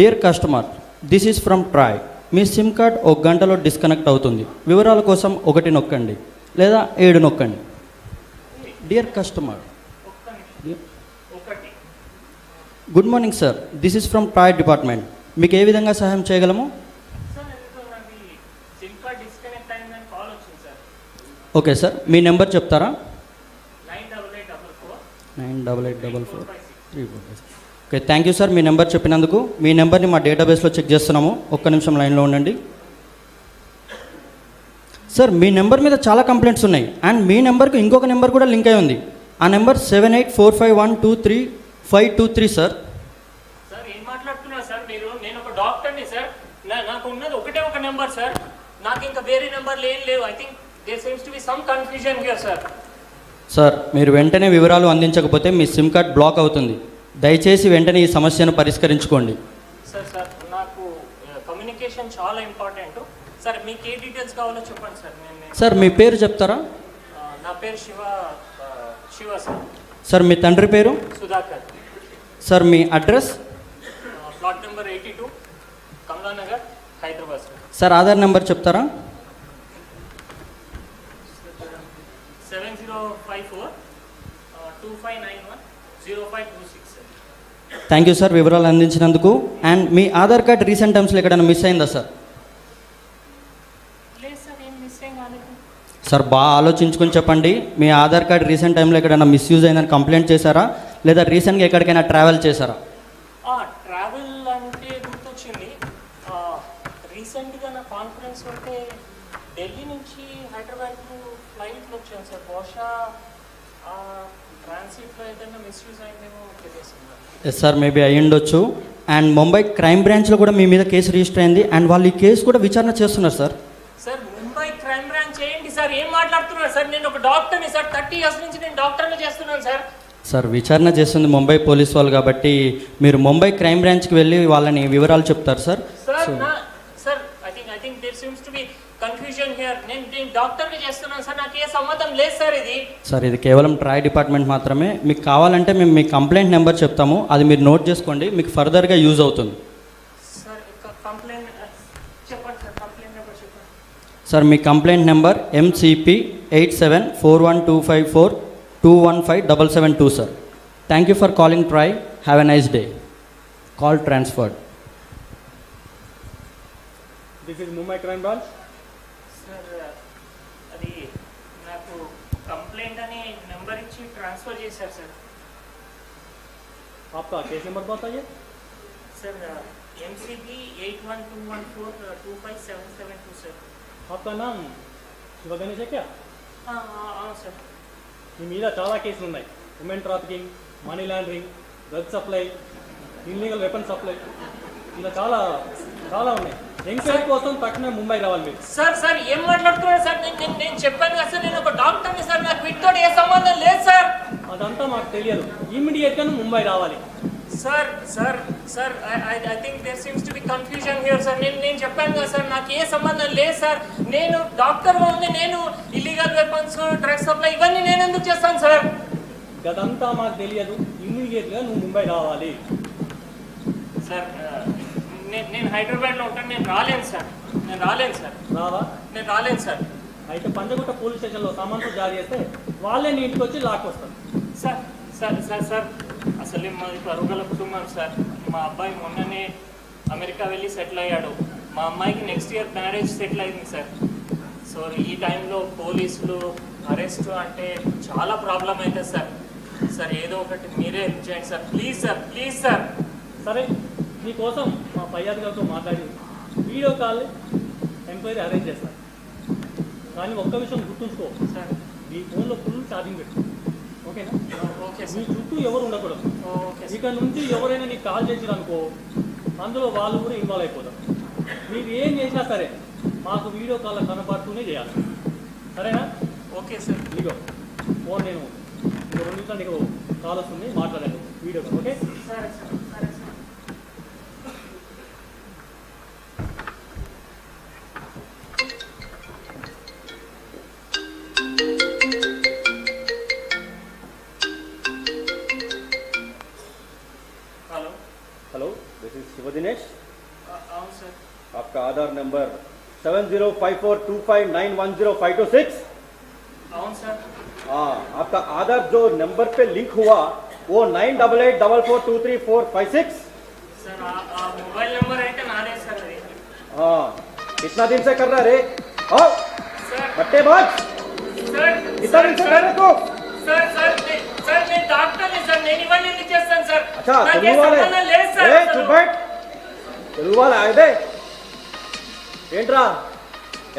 Dear customer this is from TRAI me SIM card ఒక గంటలో disconnect అవుతుంది. వివరాల కోసం ఒకటి నొక్కండి లేదా ఏడు నొక్కండి. Dear customer good morning sir this is from TRAI department మీకు ఏ విధంగా సహాయం చేయగలము? ఓకే సార్ మీ నెంబర్ చెప్తారా? Nine double eight double four. Nine double eight double four. Five six. Three four five okay thank you sir me number చెప్పినందుకు. మీ నెంబర్ని మా డేటాబేస్లో చెక్ చేస్తున్నాము. ఒక్క నిమిషం లైన్లో ఉండండి. సార్ మీ నెంబర్ మీద చాలా కంప్లైంట్స్ ఉన్నాయి. అండ్ మీ నెంబర్కి ఇంకొక నెంబర్ కూడా లింక్ అయి ఉంది. ఆ number seven eight four five one two three five two three sir sir ఏం మాట్లాడుతున్నారు సార్ మీరు నేను ఒక డాక్టర్ని సార్ నా- నాకు ఉన్నది ఒకటే ఒక నెంబర్ సార్ నాకు ఇంకా వేరే నెంబర్లు ఏం లేవు. I think there seems to be some confusion here sir sir మీరు వెంటనే వివరాలు అందించకపోతే మీ సిమ్ కార్డ్ బ్లాక్ అవుతుంది. దయచేసి వెంటనే ఈ సమస్యను పరిష్కరించుకోండి. సార్ సార్ నాకు కమ్యూనికేషన్ చాలా ఇంపార్టెంట్ సార్ మీకు ఏ డీటెయిల్స్ కావాలో చెప్పండి సార్. నేను సార్ మీ పేరు చెప్తారా? నా పేరు శివ శివ సార్. సార్ మీ తండ్రి పేరు? సుధాకర్. సార్ మీ address? Plot number eighty two Kamalanagar Hyderabad sir. Sir Aadhaar number చెప్తారా? Seven zero five four two five nine one. Thank you sir వివరాలు అందించినందుకు. అండ్ మీ ఆధార్ కార్డ్ రీసెంట్ టైమ్స్లో ఎక్కడైనా మిస్ అయిందా సార్ సార్ బాగా ఆలోచించుకొని చెప్పండి. మీ ఆధార్ కార్డ్ రీసెంట్ టైంలో ఎక్కడైనా మిస్యూజ్ అయిందని కంప్లైంట్ చేశారా? లేదా రీసెంట్గా ఎక్కడికైనా ట్రావెల్ చేశారా? ట్రావెల్ అంటే గుర్తొచ్చింది. రీసెంట్గా నా కాన్ఫరెన్స్ ఉంటే ఢిల్లీ నుంచి హైదరాబాద్కు ఫ్లైట్లో వచ్చాను సార్ బహుశా ఎస్ సార్ మేబీ అయ్యి ఉండొచ్చు. అండ్ ముంబై క్రైమ్ బ్రాంచ్లో కూడా మీ మీద కేసు రిజిస్టర్ అయింది. అండ్ వాళ్ళు ఈ కేసు కూడా విచారణ చేస్తున్నారు sir sir Mumbai crime branch ఏంటి సార్ ఏం మాట్లాడుతున్నారు సార్ నేను ఒక డాక్టర్ని సార్ థర్టీ ఇయర్స్ నుంచి నేను డాక్టర్ని చేస్తున్నాను సార్ సార్ విచారణ చేస్తుంది ముంబై పోలీస్ వాళ్ళు కాబట్టి మీరు ముంబై క్రైమ్ బ్రాంచ్కి వెళ్ళి వాళ్ళని వివరాలు చెప్తారు sir think there seems to be confusion here నేను నేను డాక్టర్ని చేస్తున్నాను సార్. నాకు ఏ సంబంధం లేదు సార్ ఇది. సార్ ఇది కేవలం ట్రాయ్ డిపార్ట్మెంట్ మాత్రమే. మీకు కావాలంటే మేము మీ కంప్లైంట్ నెంబర్ చెప్తాము. అది మీరు నోట్ చేసుకోండి. మీకు ఫర్దర్గా యూజ్ అవుతుంది. Sir me complaint number MCP eight seven four one two five four two one five double seven two sir thank you for calling TRAI have a nice day call transferred this is Mumbai crime branch sir అది నాకు complaint అని number ఇచ్చి transfer చేశారు sir आपका case number बताइए sir MCB eight one two one four two five seven seven two sir आपका नाम శివ గణేష్ क्या సార్ మీ మీద చాలా కేసులు ఉన్నాయి women trafficking money laundering drug supply illegal weapon supply ఇలా చాలా చాలా ఉన్నాయి ఎంక్వైరీ కోసం తక్షణమే ముంబై రావాలి మీరు. సార్ సార్ ఏం మాట్లాడుతున్నారు సార్? నేను నేను చెప్పాను కదా సార్ నేను ఒక డాక్టర్ని సార్ నాకు వీటితో ఏ సంబంధం లేదు సార్. అదంతా మాకు తెలియదు. ఇమ్మీడియట్గా నువ్వు ముంబై రావాలి. Sir sir sir I I think there seems to be confusion here sir. నేను నేను చెప్పాను కదా సార్ నాకు ఏ సంబంధం లేదు సార్. నేను డాక్టర్గా ఉంది నేను ఇల్లీగల్ వెపన్స్ డ్రగ్స్ సప్లై ఇవన్నీ నేను ఎందుకు చేస్తాను సార్? గదంతా మాకు తెలియదు. ఇమ్మీడియట్గా నువ్వు ముంబై రావాలి. సార్ నేను నేను హైదరాబాద్లో ఉంటాను నేను రాలేను సార్. నేను రాలేను సార్. రావా? నేను రాలేను సార్. అయితే పంజగుట్ట పోలీస్ స్టేషన్లో సమన్సు జారీ చేస్తే వాళ్ళే నీ ఇంటికి వచ్చి లాక్కొస్తారు. సార్ సార్ సార్ సార్ అసలే మాది పరుగుల కుటుంబం సార్. మా అబ్బాయి మొన్ననే అమెరికా వెళ్ళి సెటిల్ అయ్యాడు. మా అమ్మాయికి నెక్స్ట్ ఇయర్ మ్యారేజ్ సెటిల్ అయింది సార్. సో ఈ టైంలో పోలీసులు అరెస్ట్ అంటే చాలా ప్రాబ్లం అవుతుంది సార్. సార్ ఏదో ఒకటి మీరే help చేయండి sir. Please sir please sir. సరే నీకోసం మా పై అధికారితో మాట్లాడి వీడియో కాల్ ఎంక్వైరీ అరేంజ్ చేస్తాను కానీ ఒక్క విషయం గుర్తుంచుకో. సార్. నీ ఫోన్లో ఫుల్ ఛార్జింగ్ పెట్టు. ఓకేనా? Okay sir. చుట్టూ ఎవరు ఉండకూడదు. Okay sir. ఇక నుంచి ఎవరైనా నీకు కాల్ చేసిరనుకో అందులో వాళ్ళు కూడా ఇన్వాల్వ్ అయిపోతారు. మీరు ఏం చేసినా సరే మాకు వీడియో కాల్ కనపడుతూనే చేయాలి. సరేనా? Okay sir. ఇదిగో ఫోన్ నేను రెండు నిమిషాలు నీకు కాల్ వస్తుంది మాట్లాడండి. Video call okay? సరే sir. This is Shiva Dinesh आपका Aadhaar number seven zero five four two five nine one zero five two six. हाँ आपका आधार जो नंबर पे लिंक हुआ वो nine double eight double four two three four five six. Mobile number है क्या हाँ कितना दिन से कर रहा रे? आओ बट्टे बाज। कितना दिन से कर रहे तो सर सर सर मैं डॉक्टर ఏంట్రా?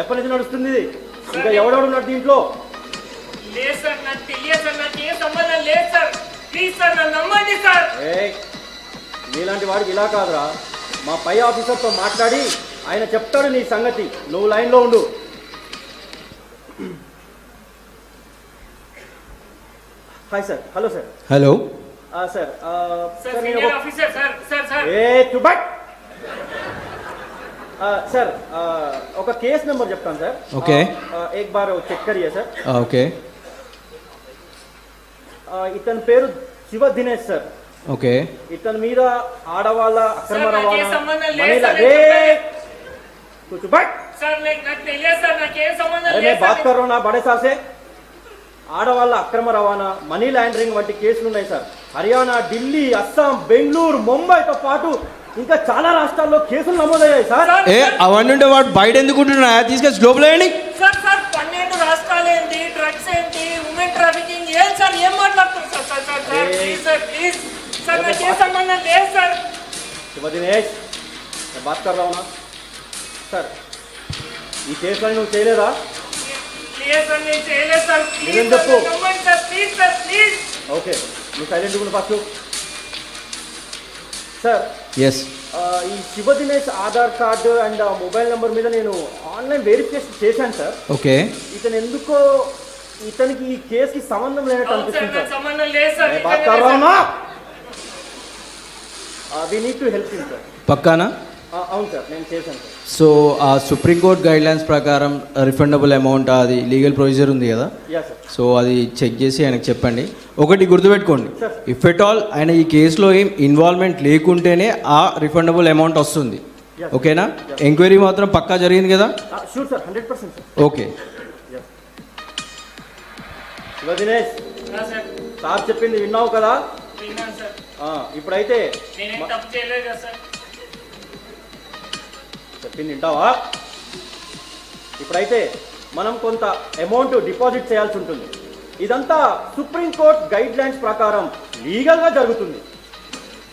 ఎప్పటి నుంచి నడుస్తుంది ఇంకా ఎవడెవడు ఉన్నాడు దీంట్లో? మీలాంటి వాడికి ఇలా కాదురా. మా పై ఆఫీసర్తో మాట్లాడి ఆయన చెప్తాడు నీ సంగతి. నువ్వు లైన్లో ఉండు. Hi sir hello sir hello sir sir sir నేను సీనియర్ ఒక ఆఫీసర్ సార్ సార్ సార్ ఏ చుబట్ సార్ ఒక కేస్ నెంబర్ చెప్తాను సార్ Okay. ఏక్ బార్ చెక్ కరియే సార్ ఓకే ఇతని పేరు శివ దినేష్ సార్ ఓకే ఇతని మీద ఆడవాళ్ళ అక్రమ సార్, నాకే రవాణా సంబంధం లేదు మహిళ సార్, ఏ నేను कुछ बट సార్ నాకు నాకు తెలియదు సార్ నాకు ఏ సంబంధం अरे मैं లేదు बात సార్ कर रहा हूँ ना बड़े साहब से ఆడవాళ్ళ అక్రమ రవాణా మనీ లాండరింగ్ వంటి కేసులు ఉన్నాయి సార్. హర్యానా ఢిల్లీ అస్సాం బెంగళూరు ముంబైతో పాటు ఇంకా చాలా రాష్ట్రాల్లో కేసులు నమోదయ్యాయి సార్. ఏ అవన్నీ ఉంటే వాడు బయట ఎందుకుంటున్నా తీసుకెళ్ళి లోపల వేయండి. సార్ సార్ పన్నెండు రాష్ట్రాలు ఏంటి? డ్రగ్స్ ఏంటి? ఉమెన్ ట్రాఫికింగ్ ఏం సార్? ఏం మాట్లాడుతున్నారు sir sir sir sir? Please sir please. Sir A sir. శుభ దినేష్ బాత్ సార్ ఈ కేసులో నువ్వు చేయలేదా? సైలెంట్ కూడా సార్ ఎస్ ఈ Shiva Dinesh Aadhaar card and mobile number మీద నేను ఆన్లైన్ వెరిఫికేషన్ చేశాను సార్. ఓకే. ఇతను ఎందుకో ఇతనికి ఈ కేసుకి సంబంధం లేనట్టు అనిపిస్తుంది సార్. సంబంధం neat we need to help sir. పక్కానా? అవును సార్ నేను చేశాను సార్. సో ఆ సుప్రీంకోర్టు గైడ్ లైన్స్ ప్రకారం రిఫండబుల్ అమౌంట్ అది లీగల్ ప్రొసీజర్ ఉంది కదా? యా సార్ సో అది చెక్ చేసి ఆయనకు చెప్పండి. ఒకటి గుర్తుపెట్టుకోండి. ఇఫ్ ఎట్ ఆల్ ఆయన ఈ కేసులో ఏం ఇన్వాల్వ్మెంట్ లేకుంటేనే ఆ రిఫండబుల్ అమౌంట్ వస్తుంది. ఓకేనా? ఎంక్వైరీ మాత్రం పక్కా జరిగింది కదా? Sure sir hundred percent sir okay Shiva Dinesh. నా సార్ సార్ చెప్పింది విన్నావు కదా? విన్నాను సార్ ఆ, ఇప్పుడైతే నేనేం తప్పు చేయలేదు కదా సార్ చెప్పింది వింటావా ఇప్పుడైతే మనం కొంత అమౌంట్ డిపాజిట్ చేయాల్సి ఉంటుంది. ఇదంతా సుప్రీంకోర్టు గైడ్ లైన్స్ ప్రకారం లీగల్గా జరుగుతుంది.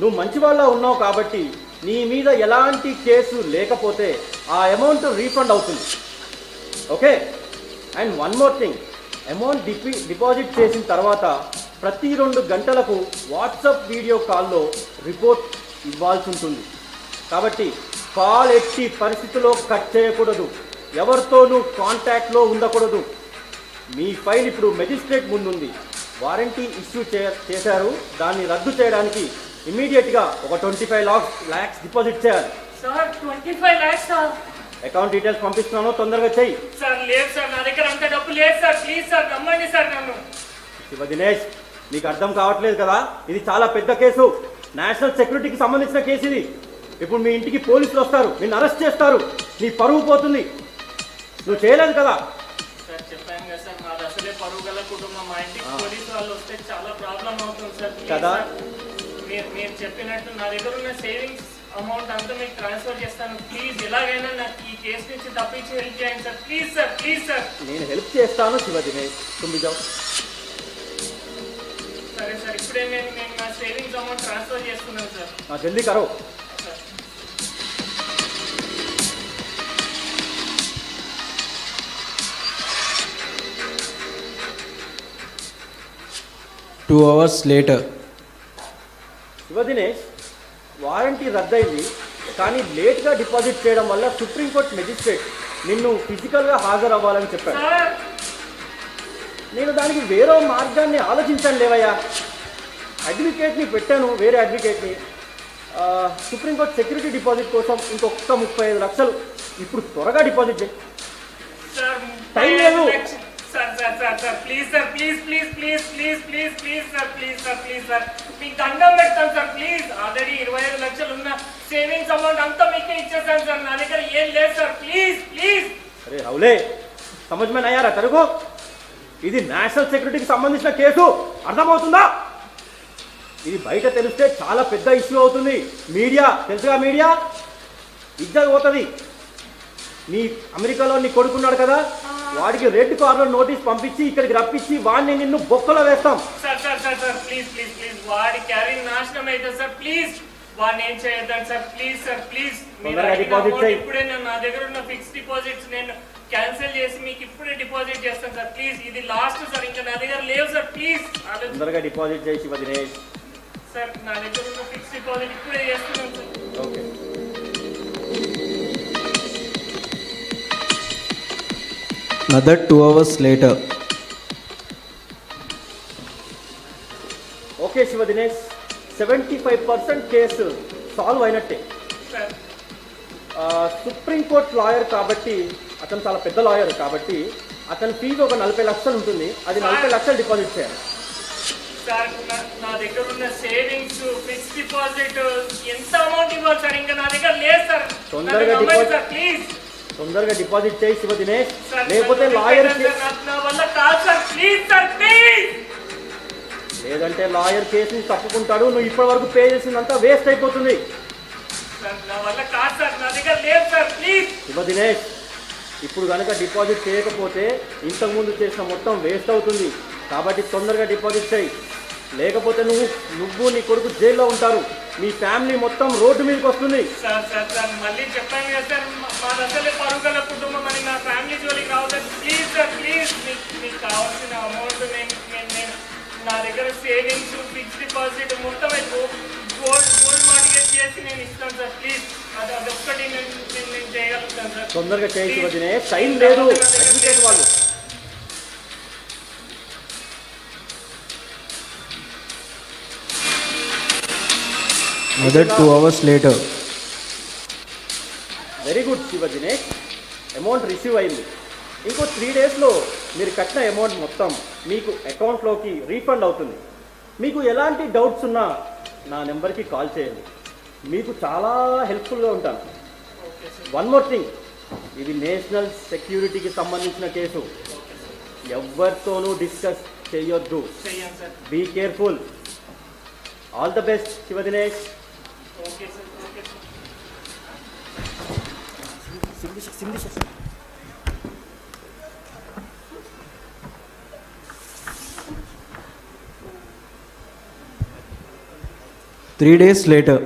నువ్వు మంచి వాళ్ళ ఉన్నావు కాబట్టి నీ మీద ఎలాంటి కేసు లేకపోతే ఆ అమౌంట్ రీఫండ్ అవుతుంది. Okay and one more thing amount DP deposit చేసిన తర్వాత ప్రతి రెండు గంటలకు వాట్సాప్ వీడియో కాల్లో రిపోర్ట్ ఇవ్వాల్సి ఉంటుంది. కాబట్టి కాల్ ఎట్టి పరిస్థితిలో కట్ చేయకూడదు. ఎవరితోనూ కాంటాక్ట్లో ఉండకూడదు. మీ ఫైల్ ఇప్పుడు మెజిస్ట్రేట్ ముందుంది. వారంటీ ఇష్యూ చే చేశారు. దాన్ని రద్దు చేయడానికి ఇమీడియట్గా ఒక twenty five lakhs lakhs deposit చేయాలి. Sir twenty five lakhs sir. Account details పంపిస్తున్నాను. తొందరగా చెయ్యి. సార్ లేదు సార్ నా దగ్గర అంత డబ్బు లేదు సార్. ప్లీజ్ సార్ నమ్మండి సార్ నన్ను. శివ దినేష్ నీకు అర్థం కావట్లేదు కదా? ఇది చాలా పెద్ద కేసు. నేషనల్ సెక్యూరిటీకి సంబంధించిన కేసు ఇది. ఇప్పుడు మీ ఇంటికి పోలీసులు వస్తారు. నిన్ను అరెస్ట్ చేస్తారు. నీ పరువు పోతుంది. నువ్వు చేయలేదు కదా? సార్ చెప్పాను కదా సార్ మాది అసలే పరువు గల కుటుంబం. మా ఇంటికి పోలీసు వాళ్ళు వస్తే చాలా ప్రాబ్లం అవుతుంది సార్. కదా? మీరు మీరు చెప్పినట్టు నా దగ్గర ఉన్న సేవింగ్స్ అమౌంట్ అంతా మీకు ట్రాన్స్ఫర్ చేస్తాను. ప్లీజ్ ఎలాగైనా నాకు ఈ కేసు నుంచి తప్పించి హెల్ప్ చేయండి sir. Please sir please sir. నేను హెల్ప్ చేస్తాను శివ దినేష్ సరే సార్ ఇప్పుడే నేను నేను నా సేవింగ్స్ అమౌంట్ ట్రాన్స్ఫర్ చేస్తున్నాను సార్. నా జల్దీ కరో. Two hours later Dinesh warranty రద్దయింది కానీ లేట్గా డిపాజిట్ చేయడం వల్ల సుప్రీంకోర్టు మెజిస్ట్రేట్ నిన్ను ఫిజికల్గా హాజరవ్వాలని చెప్పాడు. నేను దానికి వేరే మార్గాన్ని ఆలోచించాను లేవయ్యా. అడ్వకేట్ని పెట్టాను వేరే అడ్వకేట్ని. సుప్రీంకోర్టు సెక్యూరిటీ డిపాజిట్ కోసం ఇంకొక ముప్పై ఐదు లక్షలు. ఇప్పుడు త్వరగా డిపాజిట్ చేయి. టైం లేదు. Sir sir please sir please please please please please please sir please sir please sir. మీకు దండం పెడతాను సార్ ప్లీజ్ ఆల్రెడీ ఇరవై ఐదు లక్షలు ఉన్న సేవింగ్స్ అమౌంట్ అంతా మీకే ఇచ్చేసాను సార్. నా దగ్గర ఏం లేదు సార్ ప్లీజ్ ప్లీజ్ అరే రౌలే సమజ్ అయ్యారా తెలుగు ఇది నేషనల్ సెక్యూరిటీకి సంబంధించిన కేసు. అర్థమవుతుందా? ఇది బయట తెలిస్తే చాలా పెద్ద ఇష్యూ అవుతుంది. మీడియా తెలుసుగా మీడియా? ఇద్దరు పోతుంది. నీ అమెరికాలో నీ కొడుకున్నాడు కదా? వాడికి రెడ్ కార్నర్ నోటీస్ పంపించి ఇక్కడికి రప్పించి వాడిని నిన్ను బొక్కలో వేస్తాం. Sir sir sir sir please please please వాడి క్యారీ నాశనం అవుతుంది సార్ ప్లీజ్ వాడిని ఏం చేయొద్దండి సార్ ప్లీజ్ సార్ ప్లీజ్ మీరు అడిగిన. ఇప్పుడే నేను నా దగ్గర ఉన్న ఫిక్స్ డిపాజిట్స్ నేను క్యాన్సిల్ చేసి మీకు ఇప్పుడే డిపాజిట్ చేస్తాను సార్ ప్లీజ్ ఇది లాస్ట్ సార్ ఇంకా నా దగ్గర లేవు సార్ ప్లీజ్ తొందరగా డిపాజిట్ చేసి వదిలేష్ సార్ నా దగ్గర ఉన్న ఫిక్స్ డిపాజిట్ ఇప్పుడే చేస్తున్నాను sir. Okay. Another two hours later. Okay Shiva Dinesh seventy five percent case solve అయినట్టే సార్ సుప్రీంకోర్టు లాయర్ కాబట్టి అతను చాలా పెద్ద లాయర్ కాబట్టి అతని ఫీజు ఒక నలభై లక్షలు ఉంటుంది. అది నలభై లక్షలు డిపాజిట్ చేయాలి. సార్ నా- దగ్గర ఉన్న సేవింగ్స్ ఫిక్స్ డిపాజిట్ ఎంత అమౌంట్ ఇవ్వాలి సార్ ఇంకా నా దగ్గర లేదు సార్ తొందరగా ప్లీజ్ తొందరగా డిపాజిట్ చేయి శివ దినేష్. లేకపోతే లాయర్ లేదంటే లాయర్ కేసుని తప్పుకుంటాడు. నువ్వు ఇప్పటి వరకు పే చేసిందంతా వేస్ట్ అయిపోతుంది. శివ దినేష్ ఇప్పుడు కనుక డిపాజిట్ చేయకపోతే ఇంతకుముందు చేసిన మొత్తం వేస్ట్ అవుతుంది. కాబట్టి తొందరగా డిపాజిట్ చేయి. లేకపోతే నువ్వు నువ్వు నీ కొడుకు జైల్లో ఉంటారు. మీ ఫ్యామిలీ మొత్తం రోడ్డు మీదకి వస్తుంది. సార్ సార్ సార్ మళ్ళీ చెప్పాను కదా సార్ మా- మాది అసలే పరుగుల కుటుంబం అని నా ఫ్యామిలీ జోలికి రావద్దు ప్లీజ్ సార్ ప్లీజ్ మీకు కావాల్సిన అమౌంట్ నేను నా దగ్గర సేవింగ్స్ ఫిక్స్ డిపాజిట్ మొత్తం గోల్డ్ గోల్డ్ మార్టిగేజ్ చేసి నేను ఇస్తాను సార్ ప్లీజ్ అది అదొక్కటి నేను నేను నేను చేయగలుగుతాను సార్. తొందరగా చేయి శివ దినేష్ టైం లేదు. వాళ్ళు. Another two hours later. Very good Shiva Dinesh amount receive అయింది. ఇంకో త్రీ డేస్లో మీరు కట్టిన అమౌంట్ మొత్తం మీకు అకౌంట్లోకి రీఫండ్ అవుతుంది. మీకు ఎలాంటి డౌట్స్ ఉన్నా నా నెంబర్కి కాల్ చేయండి. మీకు చాలా హెల్ప్ఫుల్గా ఉంటాను. వన్ మోర్ థింగ్ ఇది నేషనల్ సెక్యూరిటీకి సంబంధించిన కేసు. ఎవరితోనూ డిస్కస్ చేయొద్దు. Be careful all the best Shiva Dinesh okay sir okay sir Three days later.